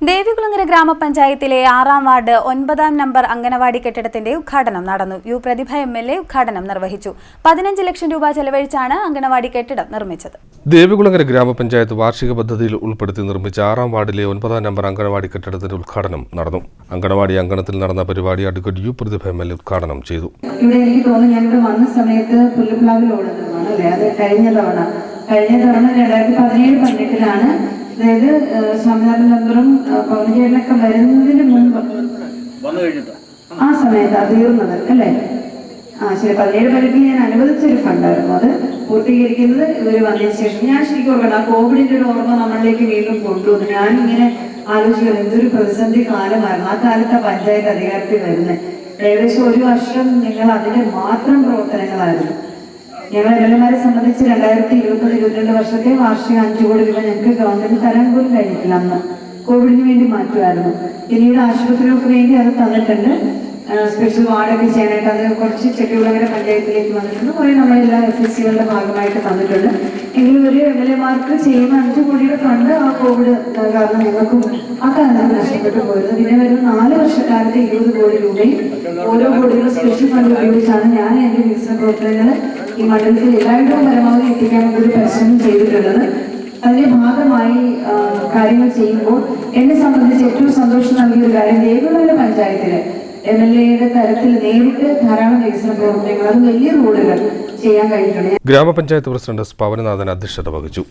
ദേവികുളങ്ങര ഗ്രാമപഞ്ചായത്തിലെ ആറാം വാർഡ് ഒൻപതാം നമ്പർ അംഗനവാടി കെട്ടിടത്തിന്റെ ഉദ്ഘാടനം നടന്നു. U Prathibha M L A ഉദ്ഘാടനം നിർവഹിച്ചു. പതിനഞ്ച് ലക്ഷം രൂപ ചെലവഴിച്ചാണ് അംഗനവാടി കെട്ടിടം നിർമ്മിച്ചത്. ദേവികുളങ്ങര ഗ്രാമപഞ്ചായത്ത് വാർഷിക പദ്ധതിയിൽ ഉൾപ്പെടുത്തി നിർമ്മിച്ച ആറാം വാർഡിലെ ഒൻപതാം നമ്പർ അംഗനവാടി കെട്ടിടത്തിന്റെ ഉദ്ഘാടനം നടന്നു. അംഗനവാടി അങ്കണത്തിൽ നടന്ന പരിപാടി advocate U Prathibha M L A ഉദ്ഘാടനം ചെയ്തു. ഇവിടെ എനിക്ക് തോന്നുന്നു ഞാൻ ഇവിടെ വന്ന സമയത്ത് പുല്ലുപ്ലാവിൽ ഓടുന്നതാണ് അല്ലേ? അത് കഴിഞ്ഞ തവണ കഴിഞ്ഞ തവണ രണ്ടായിരത്തി പതിനേഴ് പതിനെട്ടിലാണ് അതായത് സ്വാമിനാഥൻ മെമ്പറും ഏഹ്, പവൻചേട്ടനൊക്കെ വരുന്നതിന് മുൻപ് കഴിഞ്ഞിട്ടോ? ആ. സമയത്ത് തീർന്നത് അല്ലേ? ആ ശരി. പതിനേഴ് പതിനെട്ടിൽ ഞാൻ അനുവദിച്ചൊരു ഫണ്ടായിരുന്നു അത് പൂർത്തീകരിക്കുന്നത് ഇവർ വന്നതിന് ശേഷം. ഞാൻ ശരിക്കും ഓർക്കണം ആ കോവിഡിന്റെ ഒരു ഓർമ്മ നമ്മളിലേക്ക് വീണ്ടും കൊണ്ടുവന്നു. ഞാനിങ്ങനെ ആലോചിക്കുന്നത് എന്തൊരു പ്രതിസന്ധി കാലമായിരുന്നു. ആ കാലത്ത് പഞ്ചായത്ത് അധികാരത്തിൽ വരുന്നത്. ഏകദേശം ഒരു വർഷം നിങ്ങൾ അതിന്റെ മാത്രം പ്രവർത്തനങ്ങളായിരുന്നു. ഞങ്ങൾ എം എമാരെ സംബന്ധിച്ച് രണ്ടായിരത്തി ഇരുപത്തി ഇരുപത്തിരണ്ട് വർഷത്തെ വാർഷിക അഞ്ചു കോടി രൂപ ഞങ്ങൾക്ക് ഗവൺമെന്റ് തരാൻ പോലും കഴിഞ്ഞിട്ടില്ല. അന്ന് കോവിഡിന് വേണ്ടി മാറ്റുമായിരുന്നു. പിന്നീട് ആശുപത്രികൾക്ക് വേണ്ടി അത് തന്നിട്ടുണ്ട്. സ്പെഷ്യൽ വാർഡൊക്കെ ചെയ്യാനായിട്ട് അത് കുറച്ച് ചെട്ടികുളങ്ങര പഞ്ചായത്തിലേക്ക് വന്നിട്ടുണ്ട്. കുറേ നമ്മളെല്ലാ എസ് എസ് സികളുടെ ഭാഗമായിട്ട് തന്നിട്ടുണ്ട്. എങ്കിലും ഒരു എം എൽ എമാർക്ക് ചെയ്യുന്ന അഞ്ചു കോടിയുടെ ഫണ്ട് ആ കോവിഡ് കാരണം ഞങ്ങൾക്കും ആ കാലത്ത് നഷ്ടപ്പെട്ടു പോയത്. പിന്നെ വരുന്ന നാല് വർഷക്കാലത്തെ ഇരുപത് കോടി രൂപയും ഓരോ കോടികളും സ്പെഷ്യൽ ഫണ്ട് ഉപയോഗിച്ചാണ് ഞാൻ എന്റെ വികസന പ്രവർത്തനങ്ങൾ ഈ മണ്ഡലത്തിൽ എല്ലായിടവും പരമാവധി എത്തിക്കാൻ ഒരു പരിശ്രമം ചെയ്തിട്ടുള്ളത്. അതിന്റെ ഭാഗമായി കാര്യങ്ങൾ ചെയ്യുമ്പോൾ എന്നെ സംബന്ധിച്ച് ഏറ്റവും സന്തോഷം നൽകിയ ഒരു കാര്യം ദേവനാട് പഞ്ചായത്തിൽ എം എൽ എയുടെ തരത്തിൽ നേരിട്ട് ധാരാളം വികസന പ്രവർത്തനങ്ങൾ അത് വലിയ റോഡുകൾ ചെയ്യാൻ കഴിഞ്ഞിട്ടുണ്ട്. ഗ്രാമപഞ്ചായത്ത് പ്രസിഡന്റ് എസ് പവനനാഥൻ അധ്യക്ഷത വഹിച്ചു.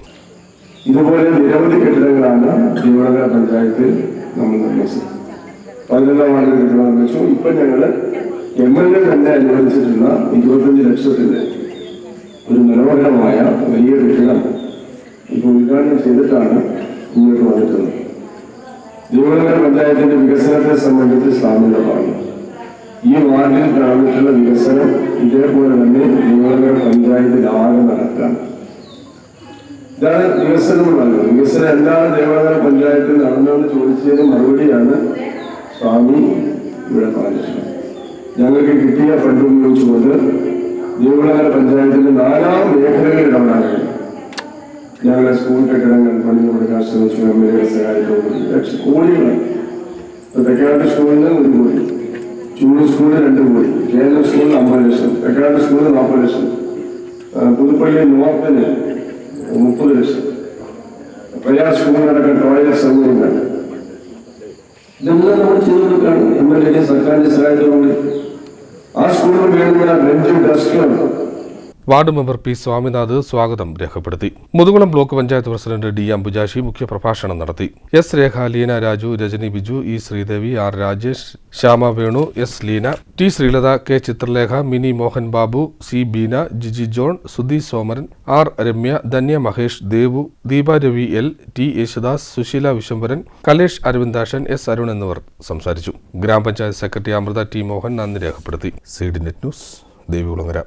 ഇതുപോലെ നിരവധി കെട്ടിടങ്ങളാണ് തിരുവനന്തപുരം പഞ്ചായത്തിൽ നമ്മൾ നിർമ്മിച്ചത്. പതിനൊന്നാം വാർഡിൽ കെട്ടിടം നിർമ്മിച്ചു. ഇപ്പൊ ഞങ്ങൾ എം എൽ എ തന്നെ അനുവദിച്ചിട്ടുള്ള ഇരുപത്തഞ്ച് ലക്ഷത്തിന്റെ ഒരു മനോഹരമായ വലിയ വിഷയം ഇപ്പോൾ ഉദ്ഘാടനം ചെയ്തിട്ടാണ് മുന്നോട്ട് വന്നിട്ടുള്ളത്. ദേവനഗര പഞ്ചായത്തിന്റെ വികസനത്തെ സംബന്ധിച്ച് സാമ്യതമാണ് ഈ വാർഡിൽ നടന്നിട്ടുള്ള വികസനം ഇതേപോലെ തന്നെ തിരുവനന്തപുരം പഞ്ചായത്തിലാകെ നടക്കാം ഇതാണ് വികസനം പറയുന്നത്. വികസനം എന്താണ് ദേവനഗര പഞ്ചായത്തിൽ നടന്നതെന്ന് ചോദിച്ചതിന് മറുപടിയാണ് സ്വാമി ഇവിടെ പറഞ്ഞിട്ടുള്ളത്. ഞങ്ങൾക്ക് കിട്ടിയ ഫണ്ട് ഉപയോഗിച്ചുകൊണ്ട് ദേവളാല പഞ്ചായത്തിന്റെ നാലാം മേഖലകളിൽ ഞങ്ങളുടെ സ്കൂൾ കെട്ടിടങ്ങൾ പണിത് കൊടുക്കാൻ ശ്രമിച്ചു എം എൽ എ സഹായത്തോടുകൂടി ലക്ഷം കോടികളാണ്. തെക്കാട്ട് സ്കൂളിന് ഒരു കോടി ചൂട് സ്കൂളിന് രണ്ട് കോടി കേരള സ്കൂളിന് അമ്പത് ലക്ഷം തെക്കാട്ട് സ്കൂളിന് നാൽപ്പത് ലക്ഷം പുതുപ്പള്ളി നോർത്തിന് മുപ്പത് ലക്ഷം. പ്രയാർ സ്കൂളിനടക്കം ടോയ്ലറ്റ് സൗകര്യങ്ങൾ ഇതെല്ലാം നമ്മൾ ചെയ്തു കൊടുക്കുകയാണ് എം എൽ എ സർക്കാരിന്റെ സഹായത്തോടുകൂടി ఆ స్కూల్ మీద రెండు rent ward member P Swaminath സ്വാഗതം രേഖപ്പെടുത്തി. Muthukulam block panchayat president D Ambujakshi മുഖ്യപ്രഭാഷണം നടത്തി. S Rekha Leena Raju Rajani Biju E Sreedevi R Rajesh Shyama Venu S Leena T Sreelatha K Chithralekha Mini Mohan Babu C Beena Giji John Sudhi Somaran R Ramya Dhanya Mahesh Devu Deepa Ravi L T Yesudas Susheela Vishambaran Kalesh Aravindakshan S Arun എന്നിവർ സംസാരിച്ചു. Grama panchayat secretary Amrutha T Mohan നന്ദി രേഖപ്പെടുത്തി. Seed net news Devikulangara.